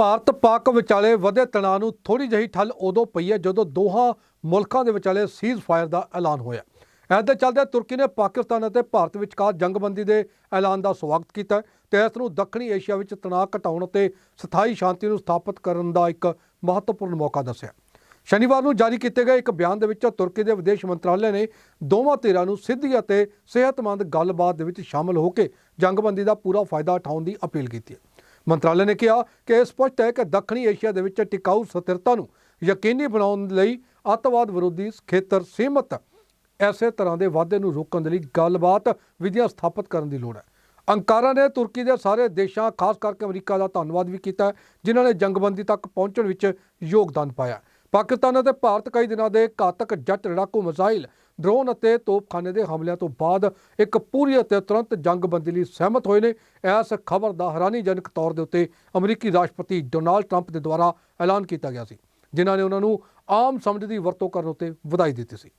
ਭਾਰਤ ਪਾਕ ਵਿਚਾਲੇ ਵਧੇ ਤਣਾਅ ਨੂੰ ਥੋੜੀ ਜਿਹੀ ਠੱਲ ਉਦੋਂ ਪਈ ਹੈ ਜਦੋਂ ਦੋਹਾਂ ਮੁਲਕਾਂ ਦੇ ਵਿਚਾਲੇ ਸੀਜ਼ ਫਾਇਰ ਦਾ ਐਲਾਨ ਹੋਇਆ। ਇਸ ਦੇ ਚੱਲਦੇ ਤੁਰਕੀ ਨੇ ਪਾਕਿਸਤਾਨ ਅਤੇ ਭਾਰਤ ਵਿਚਕਾਰ ਜੰਗਬੰਦੀ ਦੇ ਐਲਾਨ ਦਾ ਸਵਾਗਤ ਕੀਤਾ ਹੈ ਤੇ ਇਸ ਨੂੰ ਦੱਖਣੀ ਏਸ਼ੀਆ ਵਿੱਚ ਤਣਾਅ ਘਟਾਉਣ ਅਤੇ ਸਥਾਈ ਸ਼ਾਂਤੀ ਨੂੰ ਸਥਾਪਿਤ ਕਰਨ ਦਾ ਇੱਕ ਮਹੱਤਵਪੂਰਨ ਮੌਕਾ ਦੱਸਿਆ। ਸ਼ਨੀਵਾਰ ਨੂੰ ਜਾਰੀ ਕੀਤੇ ਗਏ ਇੱਕ ਬਿਆਨ ਦੇ ਵਿੱਚ ਤੁਰਕੀ ਦੇ ਵਿਦੇਸ਼ ਮੰਤਰਾਲੇ ਨੇ ਦੋਵਾਂ ਧਿਰਾਂ ਨੂੰ ਸਿੱਧੀ ਅਤੇ ਸਿਹਤਮੰਦ ਗੱਲਬਾਤ ਦੇ ਵਿੱਚ ਸ਼ਾਮਲ ਹੋ ਕੇ ਜੰਗਬੰਦੀ ਦਾ ਪੂਰਾ ਫਾਇਦਾ ਉਠਾਉਣ ਦੀ ਅਪੀਲ ਕੀਤੀ ਹੈ। ਮੰਤਰਾਲੇ ਨੇ ਕਿਹਾ ਕਿ ਇਹ ਸਪਸ਼ਟ ਹੈ ਕਿ ਦੱਖਣੀ ਏਸ਼ੀਆ ਦੇ ਵਿੱਚ ਟਿਕਾਊ ਸਥਿਰਤਾ ਨੂੰ ਯਕੀਨੀ ਬਣਾਉਣ ਲਈ ਅੱਤਵਾਦ ਵਿਰੋਧੀ ਖੇਤਰ ਸੀਮਤ ਐਸੇ ਤਰ੍ਹਾਂ ਦੇ ਵਾਅਦੇ ਨੂੰ ਰੋਕਣ ਦੇ ਲਈ ਗੱਲਬਾਤ ਵਿਧੀਆਂ ਸਥਾਪਿਤ ਕਰਨ ਦੀ ਲੋੜ ਹੈ। ਅੰਕਾਰਾ ਨੇ ਤੁਰਕੀ ਦੇ ਸਾਰੇ ਦੇਸ਼ਾਂ, ਖਾਸ ਕਰਕੇ ਅਮਰੀਕਾ ਦਾ ਧੰਨਵਾਦ ਵੀ ਕੀਤਾ ਜਿਨ੍ਹਾਂ ਨੇ ਜੰਗਬੰਦੀ ਤੱਕ ਪਹੁੰਚਣ ਵਿੱਚ ਯੋਗਦਾਨ ਪਾਇਆ ਪਾਕਿਸਤਾਨ ਅਤੇ ਭਾਰਤ ਕਈ ਦਿਨਾਂ ਦੇ ਘਾਤਕ ਜੱਟ ਲੜਾਕੂ ਮਿਸਾਈਲ ਡਰੋਨ ਅਤੇ ਤੋਪਖਾਨੇ ਦੇ ਹਮਲਿਆਂ ਤੋਂ ਬਾਅਦ ਇੱਕ ਪੂਰੀ ਅਤੇ ਤੁਰੰਤ ਜੰਗਬੰਦੀ ਲਈ ਸਹਿਮਤ ਹੋਏ ਨੇ। ਇਸ ਖਬਰ ਦਾ ਹੈਰਾਨੀਜਨਕ ਤੌਰ ਦੇ ਉੱਤੇ ਅਮਰੀਕੀ ਰਾਸ਼ਟਰਪਤੀ ਡੋਨਾਲਡ ਟਰੰਪ ਦੇ ਦੁਆਰਾ ਐਲਾਨ ਕੀਤਾ ਗਿਆ ਸੀ, ਜਿਨ੍ਹਾਂ ਨੇ ਉਹਨਾਂ ਨੂੰ ਆਮ ਸਮਝ ਦੀ ਵਰਤੋਂ ਕਰਨ ਉੱਤੇ ਵਧਾਈ ਦਿੱਤੀ ਸੀ।